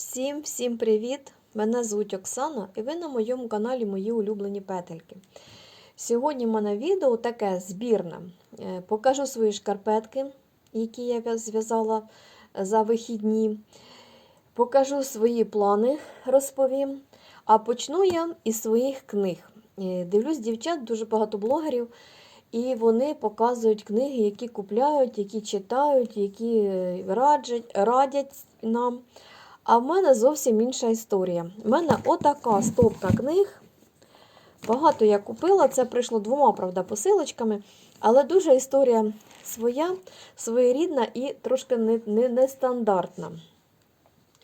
Всім всім привіт! Мене звуть Оксана і ви на моєму каналі Мої улюблені петельки. Сьогодні в мене відео таке збірне. Е, Покажу свої шкарпетки, які я зв'язала за вихідні. Покажу свої плани, розповім. А почну я із своїх книг. Е, Дивлюсь дівчат, дуже багато блогерів, і вони показують книги, які купляють, які читають, які е, раджать, радять нам. А в мене зовсім інша історія. У мене отака стопка книг. Багато я купила, це прийшло двома, правда, посилочками, але дуже історія своя, своєрідна і трошки не, не, нестандартна.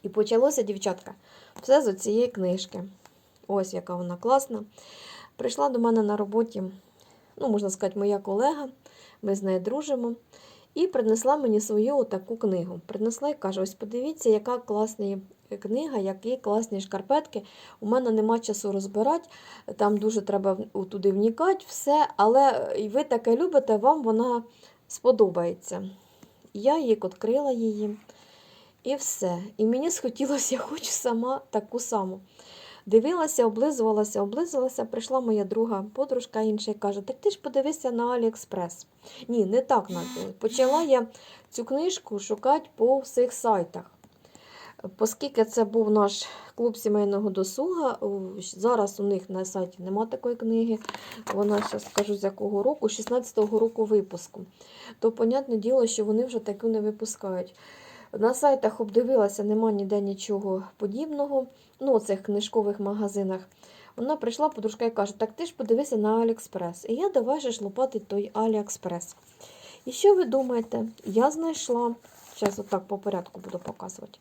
І почалося, дівчатка, все з цієї книжки. Ось яка вона класна. Прийшла до мене на роботі, ну, можна сказати, моя колега, ми з нею дружимо. І принесла мені свою таку книгу. Принесла і каже: ось подивіться, яка класна книга, які класні шкарпетки. У мене нема часу розбирати, там дуже треба туди вникати, все, але ви таке любите, вам вона сподобається. Я її відкрила її. І все. І мені схотілося, я хочу сама таку саму. Дивилася, облизувалася, облизувалася. Прийшла моя друга подружка інша і каже: Так ти ж подивися на Аліекспрес. Ні, не так. Почала я цю книжку шукати по всіх сайтах. Оскільки це був наш клуб сімейного досуга, зараз у них на сайті нема такої книги. Вона зараз скажу з якого року, 16-го року випуску. То, понятне діло, що вони вже таку не випускають. На сайтах обдивилася, нема ніде нічого подібного, ну, у цих книжкових магазинах. Вона прийшла, подружка і каже, так ти ж подивися на Аліекспрес. І я давай же лопати той Аліекспрес. І що ви думаєте? Я знайшла, зараз отак по порядку буду показувати.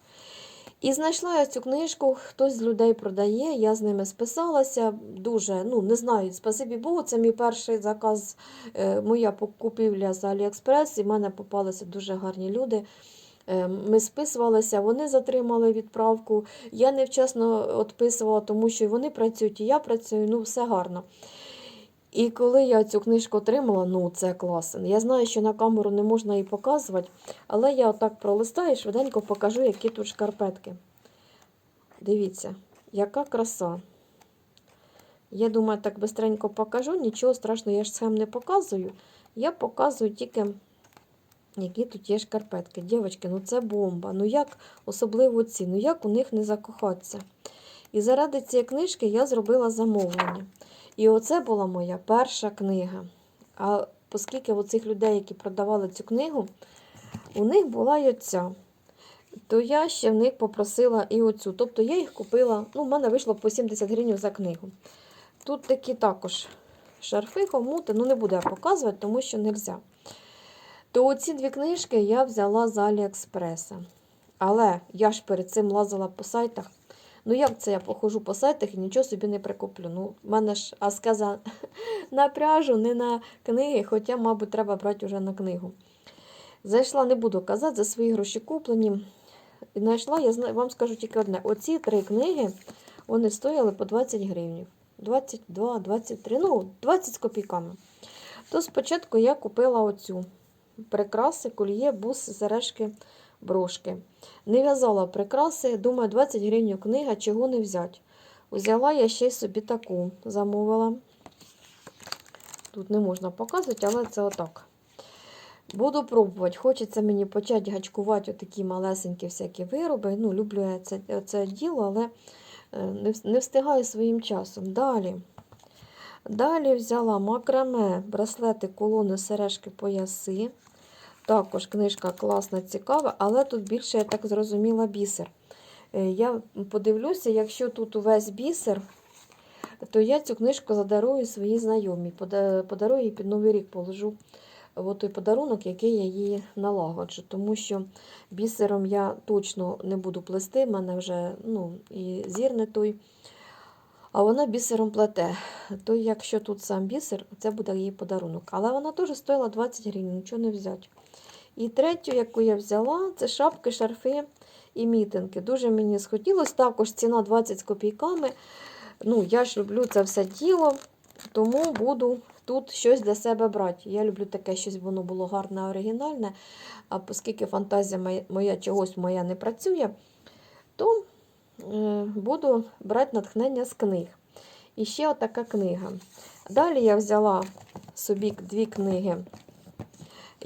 І знайшла я цю книжку, хтось з людей продає, я з ними списалася. Дуже, ну не знаю, спасибі Богу, це мій перший заказ, е, моя покупівля з Аліекспрес, і в мене попалися дуже гарні люди. Е, Ми списувалися, вони затримали відправку. Я невчасно відписувала, тому що вони працюють, і я працюю, ну все гарно. І коли я цю книжку отримала, ну це класно. Я знаю, що на камеру не можна її показувати, але я отак пролистаю і швиденько покажу, які тут шкарпетки. Дивіться, яка краса. Я думаю, так бистренько покажу, нічого страшного, я ж схем не показую. Я показую тільки, які тут є шкарпетки. Дівчатки, ну це бомба. Ну як особливо ці, ну як у них не закохатися. І заради цієї книжки я зробила замовлення. І оце була моя перша книга. А оскільки у цих людей, які продавали цю книгу, у них була й оця, то я ще в них попросила і оцю. Тобто я їх купила, ну, в мене вийшло по 70 гривень за книгу. Тут такі також шарфи, хомути, ну не буду я показувати, тому що не можна. То оці дві книжки я взяла з Аліекспреса. Але я ж перед цим лазила по сайтах. Ну, як це я походжу по сайтах і нічого собі не прикуплю. Ну, в мене ж аскеза на пряжу, не на книги, хоча, мабуть, треба брати вже на книгу. Зайшла, не буду казати, за свої гроші куплені. Знайшла, я вам скажу тільки одне: оці три книги вони стояли по 20 гривень. 22, 23, ну, 20 з копійками. То спочатку я купила оцю прикраси, кольє, бус, сережки, брошки. Не в'язала прикраси, думаю, 20 гривень книга, чого не взяти. Взяла я ще й собі таку, замовила. Тут не можна показувати, але це отак. Буду пробувати. Хочеться мені почати гачкувати отакі малесенькі всякі вироби. Ну, люблю я це, це діло, але е, не встигаю своїм часом. Далі. Далі взяла макраме, браслети, колони, сережки, пояси. Також книжка класна, цікава, але тут більше, я так зрозуміла, бісер. Е, Я подивлюся, якщо тут увесь бісер, то я цю книжку задарую своїй знайомій. Подарую їй під Новий рік, положу от той подарунок, який я їй налагоджу. Тому що бісером я точно не буду плести, в мене вже ну, і зір не той. А вона бісером плете. То якщо тут сам бісер, це буде її подарунок. Але вона теж стоїла 20 гривень, нічого не взяти. І третю, яку я взяла, це шапки, шарфи і мітинки. Дуже мені схотілося. Також ціна 20 з копійками. Ну, я ж люблю це все діло, тому буду тут щось для себе брати. Я люблю таке, щось воно було гарне, оригінальне. А оскільки фантазія моя, чогось моя не працює, то буду брати натхнення з книг. І ще отака книга. Далі я взяла собі дві книги.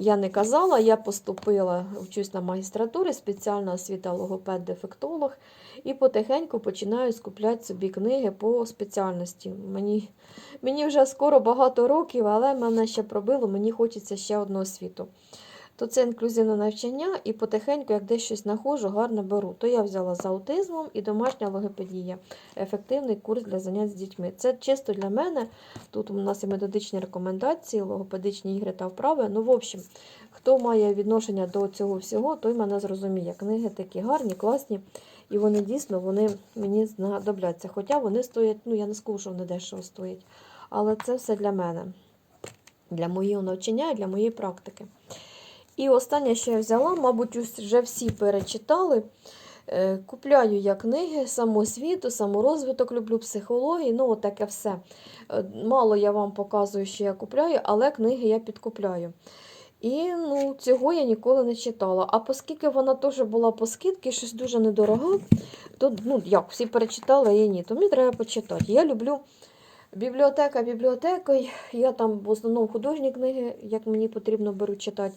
Я не казала, я поступила, вчусь на магістратурі, спеціальна освіта логопед-дефектолог, і потихеньку починаю скупляти собі книги по спеціальності. Мені, мені вже скоро багато років, але мене ще пробило, мені хочеться ще одну освіту. То це інклюзивне навчання, і потихеньку, як десь щось знаходжу, гарно беру. То я взяла з аутизмом і домашня логопедія. Ефективний курс для занять з дітьми. Це чисто для мене. Тут у нас і методичні рекомендації, логопедичні ігри та вправи. Ну, в общем, хто має відношення до цього всього, той мене зрозуміє. Книги такі гарні, класні, і вони дійсно вони мені знадобляться. Хоча вони стоять, ну я не скажу, що вони дешево стоять. Але це все для мене, для моєго навчання і для моєї практики. І останнє, що я взяла, мабуть, вже всі перечитали. Е, Купляю я книги самосвіту, саморозвиток, люблю психології, ну от таке все. Е, Мало я вам показую, що я купляю, але книги я підкупляю. І ну, цього я ніколи не читала. А оскільки вона теж була по скидці, щось дуже недорога, то ну, як, всі перечитали, я ні, то мені треба почитати. Я люблю бібліотека бібліотекою, я там в основному художні книги, як мені потрібно, беру читати.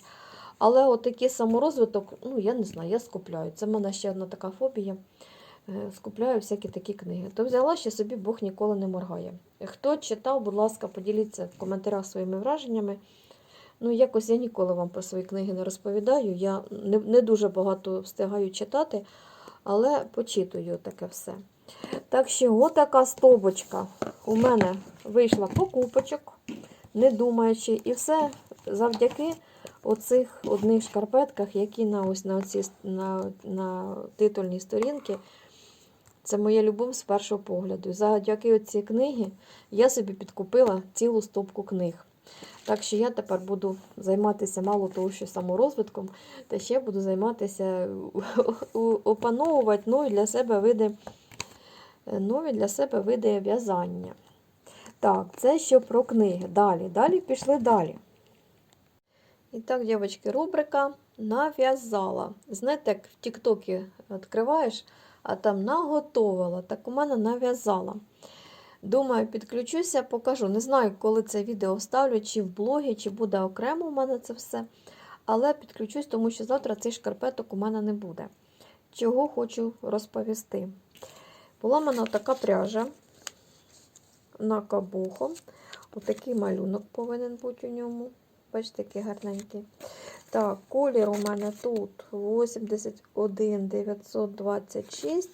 Але от такий саморозвиток, ну я не знаю, я скупляю. Це в мене ще одна така фобія. Е, Скупляю всякі такі книги. То взяла ще собі Бог ніколи не моргає. Хто читав, будь ласка, поділіться в коментарях своїми враженнями. Ну, якось я ніколи вам про свої книги не розповідаю. Я не, не дуже багато встигаю читати, але почитую таке все. Так що, отака стовбочка у мене вийшла покупочок, не думаючи, і все завдяки оцих одних шкарпетках, які на ось на, оці, на, на титульній сторінці. Це моя любов з першого погляду. Завдяки ці книги я собі підкупила цілу стопку книг. Так що я тепер буду займатися мало того, що саморозвитком, та ще буду займатися опановувати нові для себе види, нові для себе види в'язання. Так, це що про книги. Далі. Далі пішли далі. І так, дівчатки, рубрика нав'язала. Знаєте, як в Тіктокі відкриваєш, а там наготовила. Так у мене нав'язала. Думаю, підключуся, покажу. Не знаю, коли це відео вставлю, чи в блогі, чи буде окремо у мене це все. Але підключусь, тому що завтра цих шкарпеток у мене не буде. Чого хочу розповісти. Була в мене така пряжа на кабуху. Отакий малюнок повинен бути у ньому. Бачите, який гарненький. Так, колір у мене тут 81 926.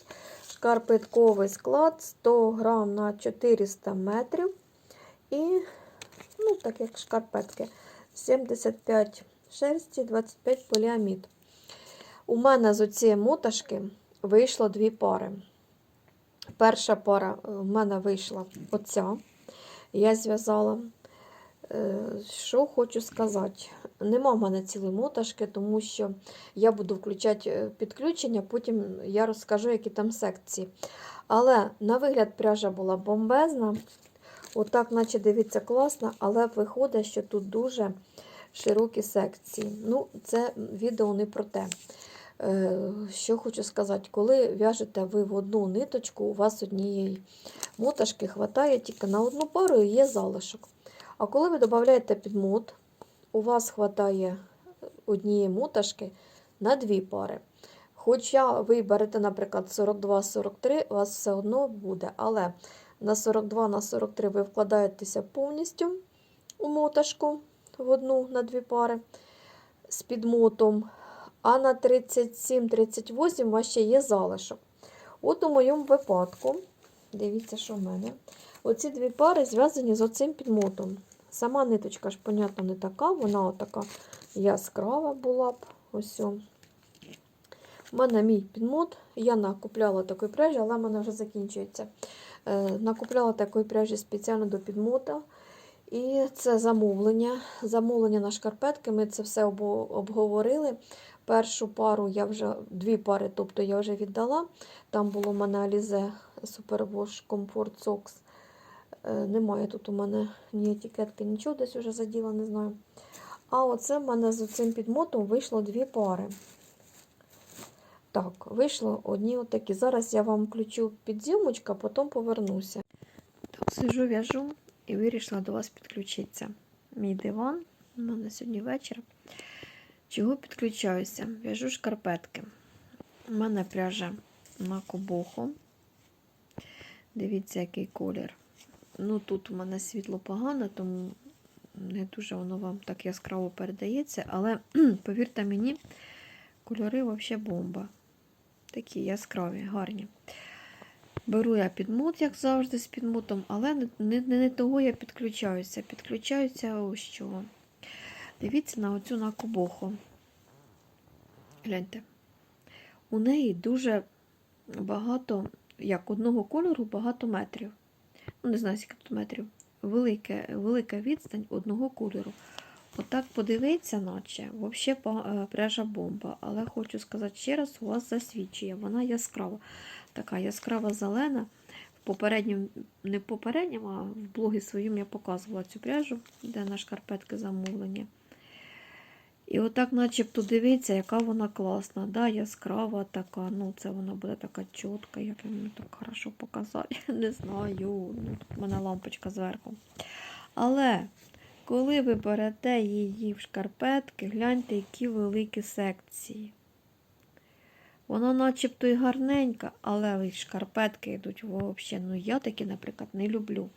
Шкарпетковий склад 100 грам на 400 метрів. І, ну, так як шкарпетки, 75 шерсті, 25 поліамід. У мене з оцієї моташки вийшло дві пари. Перша пара в мене вийшла оця. Я зв'язала. Що хочу сказати? Нема в мене цілої моташки, тому що я буду включати підключення, потім я розкажу, які там секції. Але на вигляд пряжа була бомбезна. Отак, наче дивіться, класно, але виходить, що тут дуже широкі секції. Ну, це відео не про те. Що хочу сказати, коли в'яжете ви в одну ниточку, у вас однієї моташки хватає тільки на одну пару і є залишок. А коли ви додаєте підмут, у вас вистачає однієї моташки на дві пари. Хоча ви берете, наприклад, 42-43, у вас все одно буде. Але на 42 на 43 ви вкладаєтеся повністю у моташку в одну на дві пари з підмотом. А на 37-38 у вас ще є залишок. От у моєму випадку, дивіться, що в мене. Оці дві пари зв'язані з оцим підмотом. Сама ниточка ж, понятно, не така, вона така яскрава була б. Ось. У мене мій підмот. Я накупляла такої пряжі, але в мене вже закінчується. Е, накупляла такої пряжі спеціально до підмота. І це замовлення. Замовлення на шкарпетки. Ми це все обговорили. Першу пару я вже дві пари, тобто я вже віддала. Там було в мене Alize Superwash Comfort Socks. Е, немає тут у мене ні етикетки, нічого десь вже заділа, не знаю. А оце в мене з цим підмотом вийшло дві пари. Так, вийшло одні отакі. Зараз я вам включу підзйомочку, а потім повернуся. Так, сижу, в'яжу і вирішила до вас підключитися. Мій диван, у мене сьогодні вечір. Чого підключаюся? В'яжу шкарпетки. У мене пряжа на кобоху. Дивіться, який колір. Ну, тут у мене світло погано, тому не дуже воно вам так яскраво передається. Але повірте мені, кольори взагалі бомба. Такі яскраві, гарні. Беру я підмут, як завжди, з підмутом, але не, не, не того я підключаюся. Підключаюся ось чого. Дивіться на оцю накобоху. Гляньте. У неї дуже багато, як одного кольору, багато метрів. Не знаю, скільки тут метрів. Велике, велика відстань одного кольору. Отак подивиться, наче, взагалі пряжа бомба. Але хочу сказати ще раз, у вас засвідчує. Вона яскрава. Така яскрава зелена. В попередньому, не в попередньому, а в блогі своїм я показувала цю пряжу, де на шкарпетки замовлення. І отак, начебто, дивіться, яка вона класна. Да, яскрава така. Ну, це вона буде така чітка, як я мені так хорошо показати. Не знаю. Ну, тут в мене лампочка зверху. Але коли ви берете її в шкарпетки, гляньте, які великі секції. Вона начебто і гарненька, але шкарпетки йдуть взагалі. Ну, я такі, наприклад, не люблю.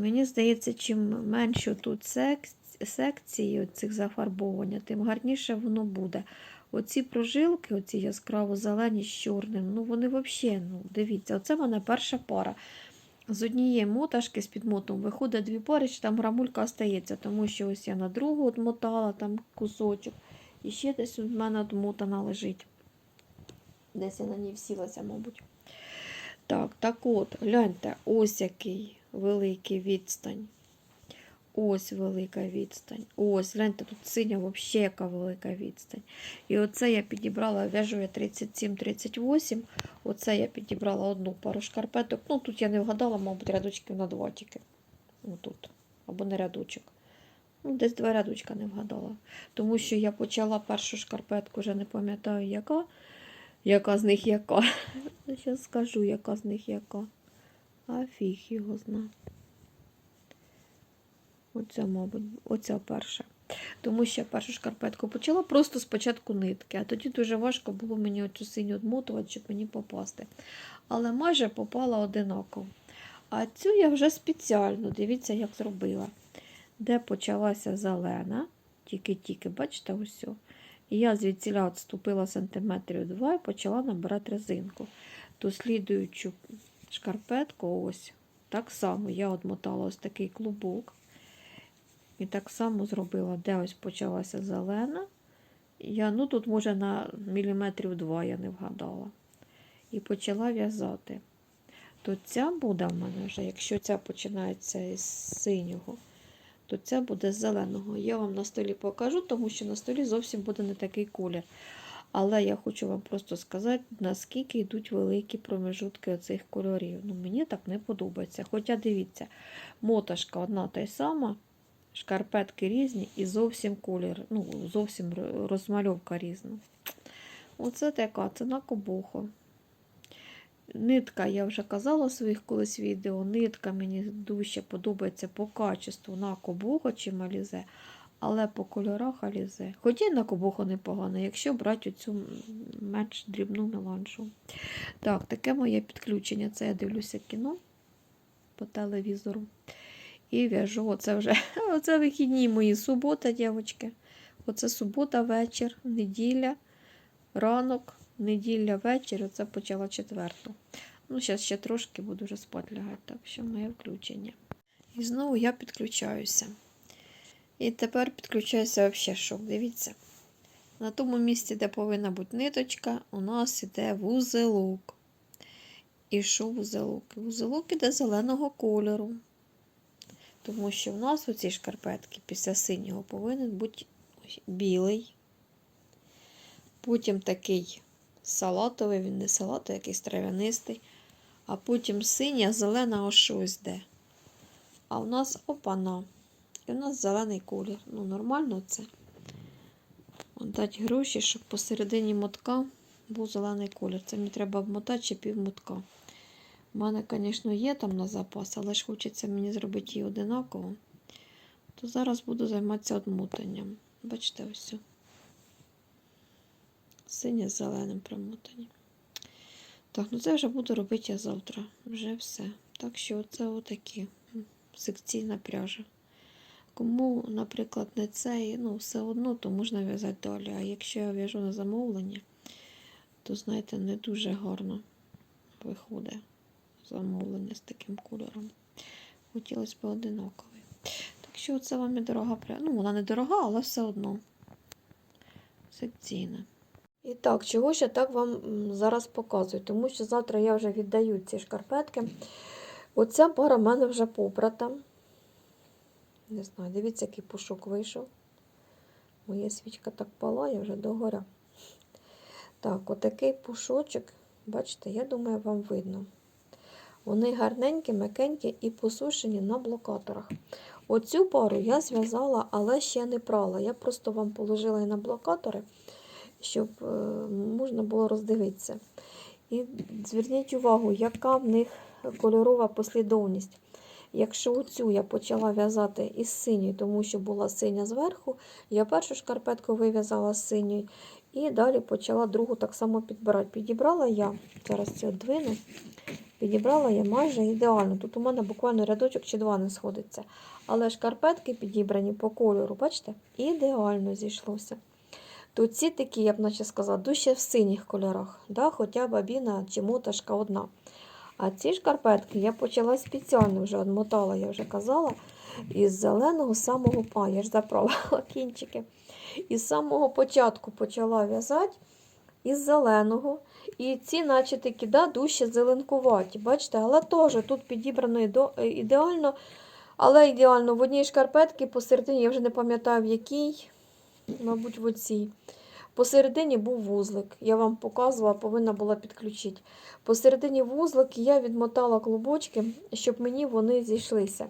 Мені здається, чим менше тут секцій, секції цих зафарбовування, тим гарніше воно буде. Оці прожилки, оці яскраво зелені з чорним, ну вони взагалі, ну, дивіться, оце в мене перша пара. З однієї моташки з підмотом виходить дві пари, що там грамулька остається, тому що ось я на другу отмотала там кусочок. І ще десь у мене отмотана лежить. Десь я на ній всілася, мабуть. Так, так от, гляньте, ось який великий відстань. Ось велика відстань. Ось, гляньте, тут синя взагалі яка велика відстань. І оце я підібрала, в'яжу я 37-38. Оце я підібрала одну пару шкарпеток. Ну, тут я не вгадала, мабуть, рядочків на два тільки. Отут. Або не рядочок. Ну, десь два рядочка не вгадала. Тому що я почала першу шкарпетку, вже не пам'ятаю, яка. Яка з них яка. Зараз скажу, яка з них яка. А фіг його знає. Оця, мабуть, оця перша. Тому що я першу шкарпетку почала просто спочатку нитки, а тоді дуже важко було мені оцю синю одмотувати, щоб мені попасти. Але майже попала одинаково. А цю я вже спеціально, дивіться, як зробила. Де почалася зелена, тільки-тільки, бачите, ось. І я звідсіля відступила сантиметрів 2 і почала набирати резинку. То слідуючу шкарпетку, ось так само я одмотала ось такий клубок. І так само зробила, де ось почалася зелена. Я, ну Тут, може, на міліметрів два я не вгадала. І почала в'язати. То ця буде в мене вже, якщо ця починається із синього, то ця буде з зеленого. Я вам на столі покажу, тому що на столі зовсім буде не такий колір. Але я хочу вам просто сказати, наскільки йдуть великі промежутки оцих кольорів. Ну, Мені так не подобається. Хоча дивіться, моташка одна та й сама. Шкарпетки різні і зовсім колір, ну, зовсім розмальовка різна. Оце така, це на кобуху. Нитка, я вже казала в своїх колись відео, нитка мені дуже подобається по качеству на кобуху чи малізе, але по кольорах алізе. Хоча на кобуху непогано, якщо брати цю менш дрібну меланжу. Так, таке моє підключення. Це я дивлюся кіно по телевізору. І в'яжу. Оце вже оце вихідні мої субота, дівчатки. Оце субота, вечір, неділя, ранок, неділя, вечір. Оце почала четверту. Ну, зараз ще трошки буду вже спати лягати, так що моє включення. І знову я підключаюся. І тепер підключаюся взагалі шок. Дивіться. На тому місці, де повинна бути ниточка, у нас іде вузелок. І що вузелок? Вузелок іде зеленого кольору. Тому що в нас у цій шкарпетки після синього повинен бути білий. Потім такий салатовий, він не салатовий, якийсь трав'янистий. А потім синя, зелена ось щось де. А у нас опана. І у нас зелений колір. Ну, нормально це. дати гроші, щоб посередині мотка був зелений колір. Це мені треба обмотати ще пів мотка. У мене, звісно, є там на запас, але ж хочеться мені зробити її одинаково. То зараз буду займатися одмотанням. Бачите, ось. Синє з зеленим примотані. Так, ну це вже буду робити я завтра. Вже все. Так що це отакі секційна пряжа. Кому, наприклад, не цей, ну, все одно, то можна в'язати далі. А якщо я в'яжу на замовлення, то, знаєте, не дуже гарно виходить замовлення з таким кольором. Хотілося б одинаковий. Так що це вам і дорога пряжа. Ну, вона не дорога, але все одно секційна. І так, чого ж я так вам зараз показую? Тому що завтра я вже віддаю ці шкарпетки. Оця пара в мене вже попрата. Не знаю, дивіться, який пушок вийшов. Моя свічка так палає вже догоря. Так, отакий пушочок, бачите, я думаю, вам видно. Вони гарненькі, м'якенькі і посушені на блокаторах. Оцю пару я зв'язала, але ще не прала. Я просто вам положила її на блокатори, щоб е, можна було роздивитися. І зверніть увагу, яка в них кольорова послідовність. Якщо оцю я почала в'язати із синьої, тому що була синя зверху, я першу шкарпетку вив'язала з синьої і далі почала другу так само підбирати. Підібрала я, зараз це двину, підібрала я майже ідеально. Тут у мене буквально рядочок чи два не сходиться. Але шкарпетки підібрані по кольору, бачите, ідеально зійшлося. Тут ці такі, я б наче сказала, дужче в синіх кольорах, да? хоча бабіна чи моташка одна. А ці шкарпетки я почала спеціально вже одмотала, я вже казала, із зеленого самого а, я ж заправила кінчики. Із самого початку почала в'язати із зеленого. І ці, наче такі, да, дужче зеленкуваті. Бачите, але теж тут підібрано е, ідеально. Але ідеально в одній шкарпетці посередині, я вже не пам'ятаю в якій, мабуть, в оцій. Посередині був вузлик. Я вам показувала, повинна була підключити. Посередині вузлик я відмотала клубочки, щоб мені вони зійшлися.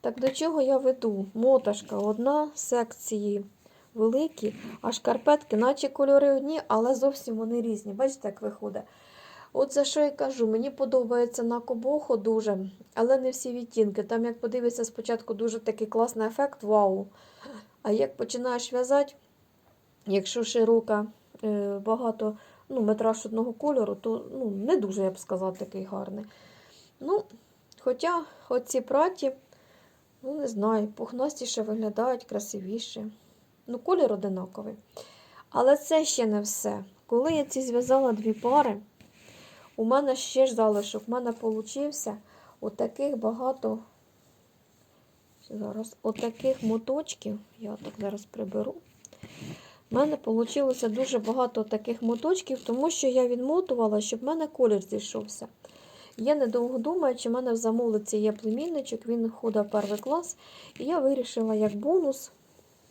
Так до чого я веду? Моташка одна, секції великі, а шкарпетки, наче кольори одні, але зовсім вони різні. Бачите, як виходить? От за що я кажу, мені подобається на кобоху дуже, але не всі відтінки. Там, як подивишся, спочатку дуже такий класний ефект, вау. А як починаєш в'язати, якщо широка, е, багато ну, метраж одного кольору, то ну, не дуже, я б сказала, такий гарний. Ну, Хоча оці праті, ну не знаю, пухнастіше виглядають, красивіше. Ну, колір одинаковий. Але це ще не все. Коли я ці зв'язала дві пари, у мене ще ж залишок. У мене получився отаких багато. Зараз отаких моточків. Я так зараз приберу. У мене вийшло дуже багато таких моточків, тому що я відмотувала, щоб в мене колір зійшовся. Я недовго думаю, чи в мене в замовниці є племінничок, він ходить в перший клас, і я вирішила як бонус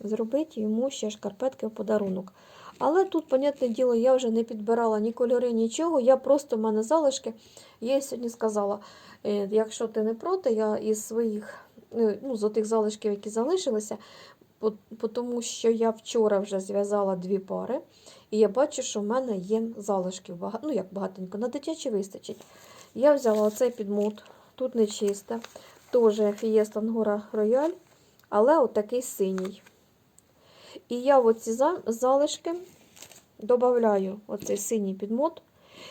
зробити йому ще шкарпетки в подарунок. Але тут, понятне діло, я вже не підбирала ні кольори, нічого. Я просто в мене залишки. Я сьогодні сказала, е, якщо ти не проти, я із своїх е, ну, з тих залишків, які залишилися, тому що я вчора вже зв'язала дві пари, і я бачу, що в мене є багато, ну як багатенько, на дитячі вистачить. Я взяла оцей підмут, тут не чисте, теж Fiesta Angora Royal, але отакий синій. І я в оці залишки додаю оцей синій підмот.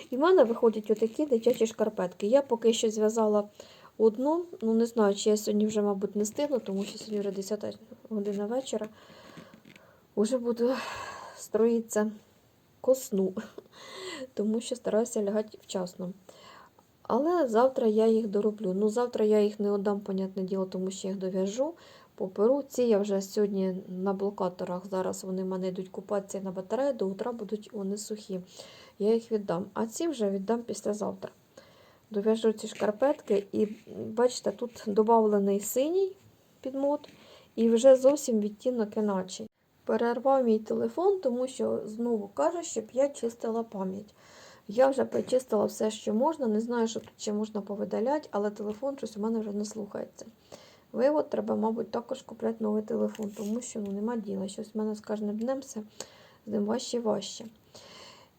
І в мене виходять отакі дитячі шкарпетки. Я поки що зв'язала одну, ну не знаю, чи я сьогодні вже, мабуть, не встигну, тому що сьогодні вже 10 година вечора. Уже буду строїтися ко сну, тому що стараюся лягати вчасно. Але завтра я їх дороблю. Ну, завтра я їх не отдам, понятне діло, тому що я їх дов'яжу. Поперу. Ці я вже сьогодні на блокаторах. Зараз вони в мене йдуть купатися на батарею, до утра будуть вони сухі. Я їх віддам. А ці вже віддам післязавтра. Дов'яжу ці шкарпетки, і бачите, тут додавлений синій підмот, і вже зовсім відтінок іначе. Перервав мій телефон, тому що знову каже, щоб я чистила пам'ять. Я вже почистила все, що можна. Не знаю, що тут можна повидаляти, але телефон щось у мене вже не слухається. Вивод треба, мабуть, також купляти новий телефон, тому що ну, нема діла. Щось в мене з кожним днем все з ним важче і важче.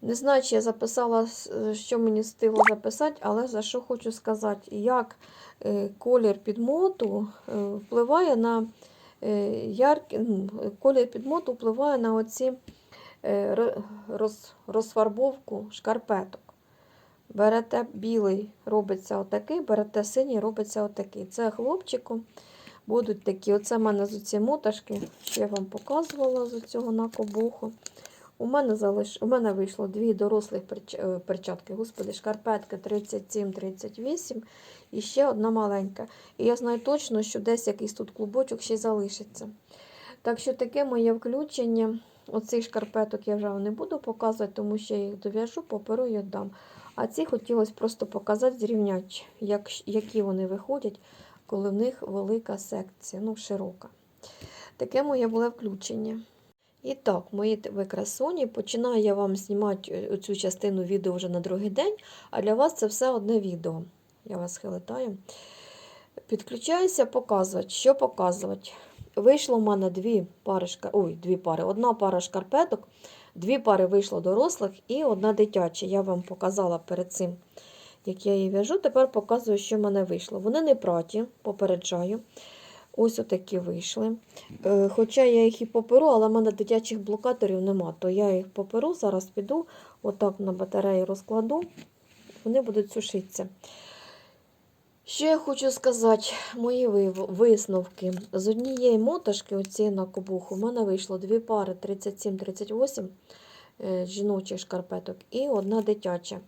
Не знаю, чи я записала, що мені встигло записати, але за що хочу сказати, як е, колір підмоту е, впливає на е, яркі, ну, колір підмоту впливає на оці роз, розфарбовку шкарпеток. Берете білий, робиться отакий, берете синій, робиться отакий. Це хлопчику будуть такі. Оце в мене з ці моташки, що я вам показувала з цього накобуху. У мене залиш... у мене вийшло дві дорослих перч... е, перчатки, господи, шкарпетки 37-38 і ще одна маленька. І я знаю точно, що десь якийсь тут клубочок ще залишиться. Так що таке моє включення. Оцих шкарпеток я вже не буду показувати, тому що я їх дов'яжу, поперу і віддам. А ці хотілося просто показати, зрівняти, як... які вони виходять, коли в них велика секція, ну, широка. Таке моє було включення. І так, мої т- ви красуні, починаю я вам знімати е, цю частину відео вже на другий день, а для вас це все одне відео. Я вас хилитаю. Підключаюся показувати. Що показувати? Вийшло в мене дві пари, Ой, дві пари. Одна пара шкарпеток, дві пари вийшло дорослих і одна дитяча. Я вам показала перед цим, як я її в'яжу. Тепер показую, що в мене вийшло. Вони не праті, попереджаю. Ось отакі вийшли. Е, Хоча я їх і поперу, але в мене дитячих блокаторів нема, то я їх поперу, зараз піду, отак на батареї розкладу, вони будуть сушитися. Що я хочу сказати, мої висновки. З однієї моташки, оцієї на кобуху, в мене вийшло дві пари 37-38 е, жіночих шкарпеток і одна дитяча.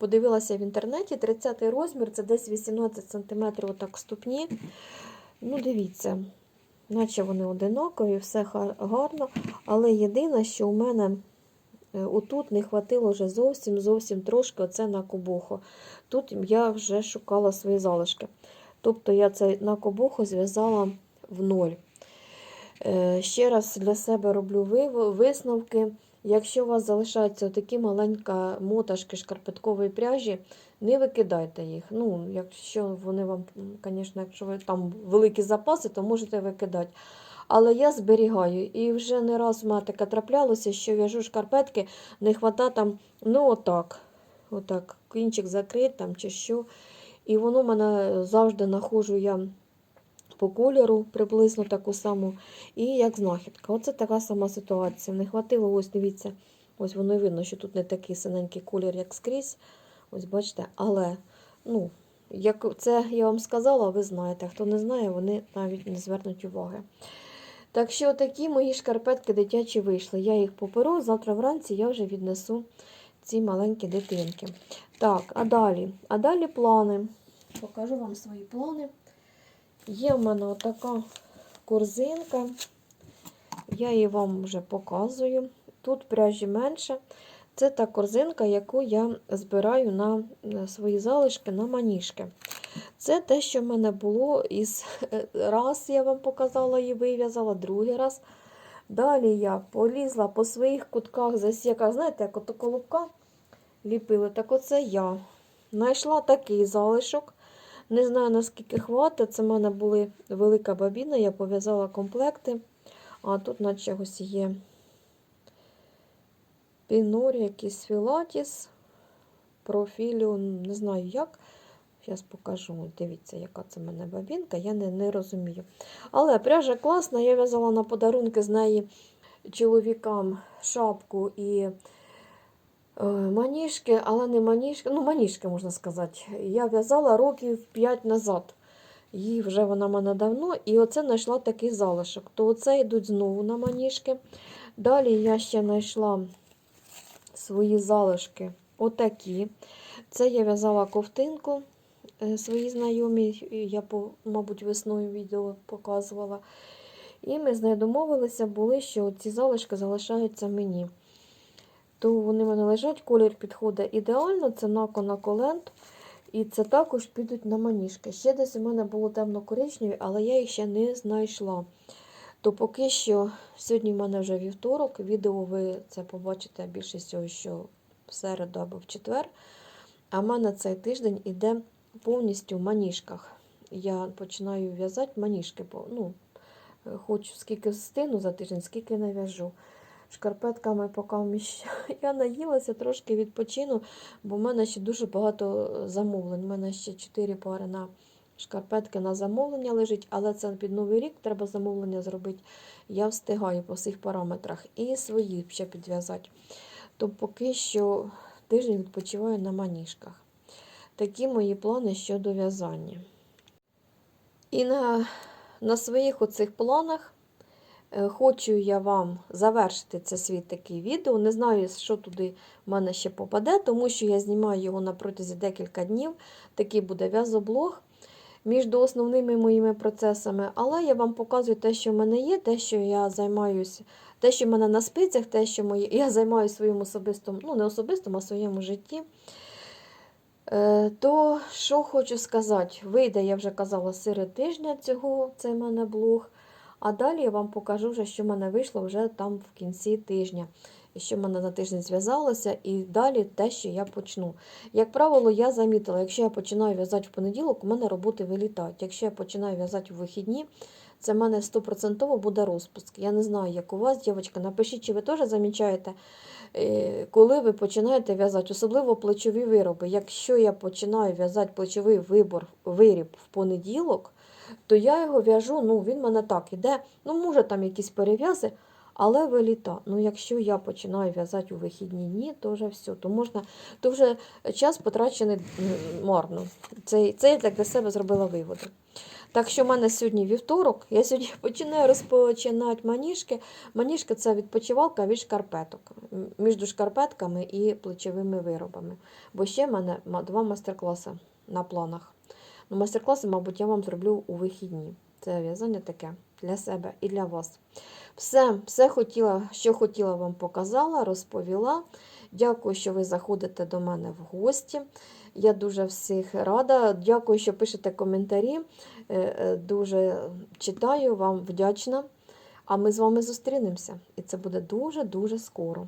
Подивилася в інтернеті, 30 розмір, це десь 18 см отак ступні. Ну, дивіться, наче вони одинакові, все гарно. Але єдине, що у мене е, отут не хватило вже зовсім зовсім трошки оце на кобуху. Тут я вже шукала свої залишки. Тобто я це на кобуху зв'язала в ноль. Е, Ще раз для себе роблю висновки. Якщо у вас залишаються такі маленька моташки шкарпеткової пряжі, не викидайте їх. Ну, якщо вони вам, звісно, якщо ви там великі запаси, то можете викидати. Але я зберігаю. І вже не раз в мене таке траплялося, що в'яжу шкарпетки, не хвата там, ну отак. Отак, кінчик закрит там чи що. І воно мене завжди нахожу я по кольору, приблизно таку саму. І як знахідка. Оце така сама ситуація. Не хватило, ось дивіться, ось воно видно, що тут не такий синенький колір, як скрізь. Ось бачите, але, ну, як це я вам сказала, ви знаєте. Хто не знає, вони навіть не звернуть уваги. Так що такі мої шкарпетки дитячі вийшли. Я їх поперу, завтра вранці я вже віднесу ці маленькі дитинки. Так, а далі? А далі плани. Покажу вам свої плани. Є в мене отака корзинка. Я її вам вже показую. Тут пряжі менше. Це та корзинка, яку я збираю на свої залишки на маніжки. Це те, що в мене було із раз я вам показала і вив'язала, другий раз. Далі я полізла по своїх кутках, засіках, знаєте, як ото колобка ліпили. Так оце я знайшла такий залишок. Не знаю, наскільки хватить. Це в мене була велика бабіна, я пов'язала комплекти. А тут наче ось є пінорі, якийсь філатіс, профілю, не знаю як. Зараз покажу. Дивіться, яка це в мене бабінка, я не, не розумію. Але пряжа класна, я в'язала на подарунки з неї чоловікам шапку і маніжки, але не маніжки, ну маніжки можна сказати. Я в'язала років 5 назад. Її вже вона в мене давно, і оце знайшла такий залишок. То оце йдуть знову на маніжки. Далі я ще знайшла свої залишки отакі. Це я в'язала ковтинку е, своїй знайомій, я, мабуть, весною відео показувала. І ми з нею домовилися, були, що ці залишки залишаються мені. То вони в мене лежать, колір підходить ідеально, це нако на колент. І це також підуть на маніжки. Ще десь у мене було темно-коричневі, але я їх ще не знайшла. То поки що, сьогодні в мене вже вівторок, відео ви це побачите більше всього, що в середу або в четвер. А в мене цей тиждень іде повністю в маніжках. Я починаю в'язати маніжки. Ну, хочу скільки встигну за тиждень, скільки нав'яжу. Шкарпетками поки вміщаю. Я наїлася, трошки відпочину, бо в мене ще дуже багато замовлень. У мене ще 4 пари на шкарпетки на замовлення лежить, але це під Новий рік треба замовлення зробити. Я встигаю по всіх параметрах і свої ще підв'язати. То поки що тиждень відпочиваю на маніжках. Такі мої плани щодо в'язання. І на, на своїх оцих планах е, хочу я вам завершити це свій такий відео. Не знаю, що туди в мене ще попаде, тому що я знімаю його на протязі декілька днів. Такий буде в'язоблог між основними моїми процесами. Але я вам показую те, що в мене є, те, що я займаюся, те, що в мене на спицях, те, що моє, я займаюся своїм особистим, ну не особистим, а своєму житті. Е, То, що хочу сказати, вийде, я вже казала, серед тижня цього, це в мене блог. А далі я вам покажу, вже, що в мене вийшло вже там в кінці тижня. І що в мене на тиждень зв'язалося, і далі те, що я почну. Як правило, я замітила, якщо я починаю в'язати в понеділок, у мене роботи вилітають. Якщо я починаю в'язати в вихідні, це в мене 100% буде розпуск. Я не знаю, як у вас, дівчатка, напишіть, чи ви теж замічаєте, е, коли ви починаєте в'язати, особливо плечові вироби. Якщо я починаю в'язати плечовий вибор, виріб в понеділок, то я його в'яжу, ну він мене так іде. Ну, може там якісь перев'язи, але виліта. Ну, якщо я починаю в'язати у вихідні дні, то вже все. То можна, то вже час потрачений марно. Це, це я так для себе зробила виводи. Так що в мене сьогодні вівторок, я сьогодні починаю розпочинати маніжки. Маніжки це відпочивалка від шкарпеток, між шкарпетками і плечовими виробами. Бо ще в мене два майстер-класи на планах. Ну, майстер-класи, мабуть, я вам зроблю у вихідні. Це в'язання таке для себе і для вас. Все, все хотіла, що хотіла вам показала, розповіла. Дякую, що ви заходите до мене в гості. Я дуже всіх рада. Дякую, що пишете коментарі. Е, е, Дуже читаю, вам вдячна. А ми з вами зустрінемося. І це буде дуже-дуже скоро.